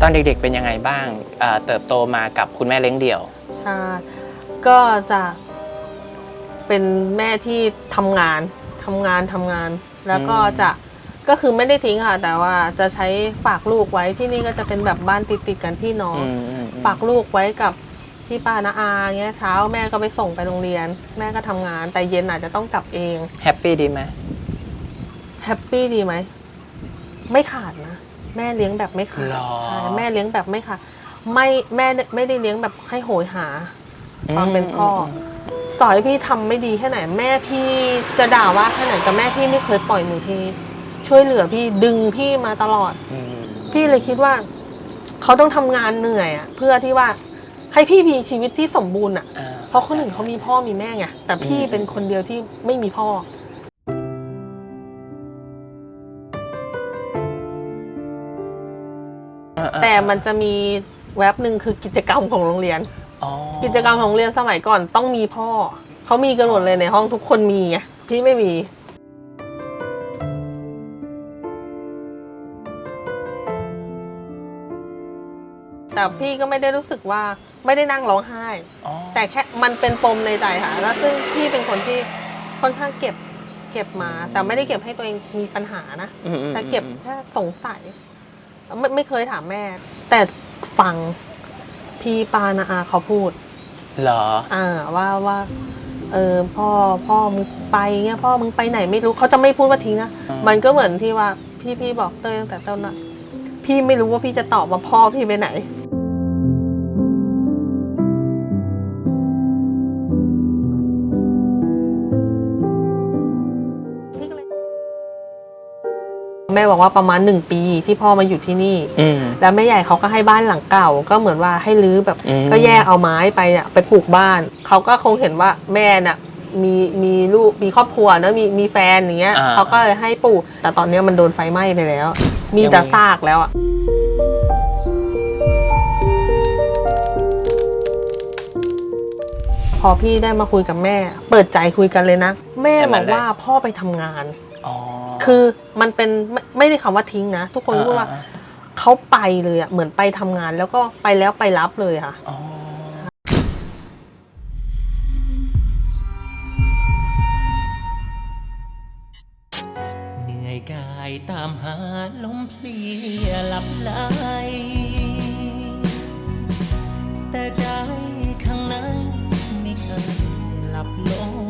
ตอนเด็กๆเป็นยังไงบ้างเอ่อเติบโตมากับคุณแม่เลี้ยงเดี่ยว ใช่ก็จะเป็นแม่ที่ทำงานทำงานทำงาน แล้วก็อืม จะก็คือไม่ได้ทิ้งค่ะ แต่ว่าจะใช้ฝากลูกไว้ที่นี่ก็จะเป็นแบบบ้านติดติดๆกันพี่น้อง อืมอืมอืมฝากลูกไว้กับพี่ป้านาอาเงี้ยเช้าแม่ก็ไปส่งไปโรงเรียน แม่ก็ทำงาน แต่เย็นอาจจะต้องกลับเองแฮปปี้ดีไหมแฮปปี้ดีไหมไม่ขาดนะ แม่เลี้ยงแบบไม่ขาดหรอ ใช่แม่เลี้ยงแบบไม่ขาดไม่แม่ไม่ได้เลี้ยงแบบให้โหยหาความเป็นพ่ออต่อให้พี่ทำไม่ดีแค่ไหน แม่พี่จะด่าว่าแค่ไหนแต่แม่พี่ไม่เคยปล่อยมือพี่ช่วยเหลือพี่ดึงพี่มาตลอดอืมพี่เลยคิดว่า เขาต้องทำงานเหนื่อยอะเพื่อที่ว่าให้พี่มีชีวิตที่สมบูรณ์อะอ่เพราะคนอื่นเขามีพ่อมีแม่ไงแต่พี่อืมเป็นคนเดียวที่ไม่มีพ่อ อ่าอ่าแต่มันจะมีแว็บหนึ่งคือกิจกรรมของโรงเรียน อ๋อกิจกรรมของโรงเรียนสมัยก่อนต้องมีพ่อ เขามีกันหมดเลยในห้องทุกคนมีไงพี่ไม่มี แต่พี่ก็ไม่ได้รู้สึกว่าไม่ได้นั่งร้องไห้ อ๋อแต่แค่มันเป็นปมในใจค่ะ แล้วซึ่งพี่เป็นคนที่ค่อนข้างเก็บเก็บมา แต่ไม่ได้เก็บให้ตัวเองมีปัญหานะ อืมอืมแต่เก็บแค่สงสัย ไม่ไม่เคยถามแม่ แต่ฟังพี่ปานาอาเขาพูด เหรอ อ่าว่าว่า เออพ่อพ่อมึงไปเงี้ยพ่อมึงไปไหนไม่รู้เขาจะไม่พูดว่าทิ้งนะอืม มันก็เหมือนที่ว่าพี่พี่บอกเต้ยตั้งแต่ต้นน่ะพี่ไม่รู้ว่าพี่จะตอบว่าพ่อพี่ไปไหน แม่บอกว่าประมาณหนึ่งปีที่พ่อมาอยู่ที่นี่ อืม แล้วแม่ใหญ่เขาก็ให้บ้านหลังเก่า ก็เหมือนว่าให้รื้อแบบ อืม ก็แยกเอาไม้ไปอะไปปลูกบ้าน เขาก็คงเห็นว่าแม่น่ะมีมีลูกมีครอบครัวนะมีมีแฟนอย่างเงี้ยอ่าเขาก็เลยให้ปลูก แต่ตอนเนี้ยมันโดนไฟไหม้ไปแล้ว มียังมีแต่ซากแล้วอะพอพี่ได้มาคุยกับแม่ เปิดใจคุยกันเลยนะ แม่บอกว่าพ่อไปทำงานอ๋อ คือมันเป็นไม่ไม่ได้คำว่าทิ้งนะ ทุกคนพูดว่าอ่าเขาไปเลยอะเหมือนไปทำงานแล้วก็ไปแล้วไปรับเลยค่ะ อ๋อเหนื่อยกายตามหาลมเพลียหลับไหลแต่ใจข้างในไม่เคยหลับลงนั่ง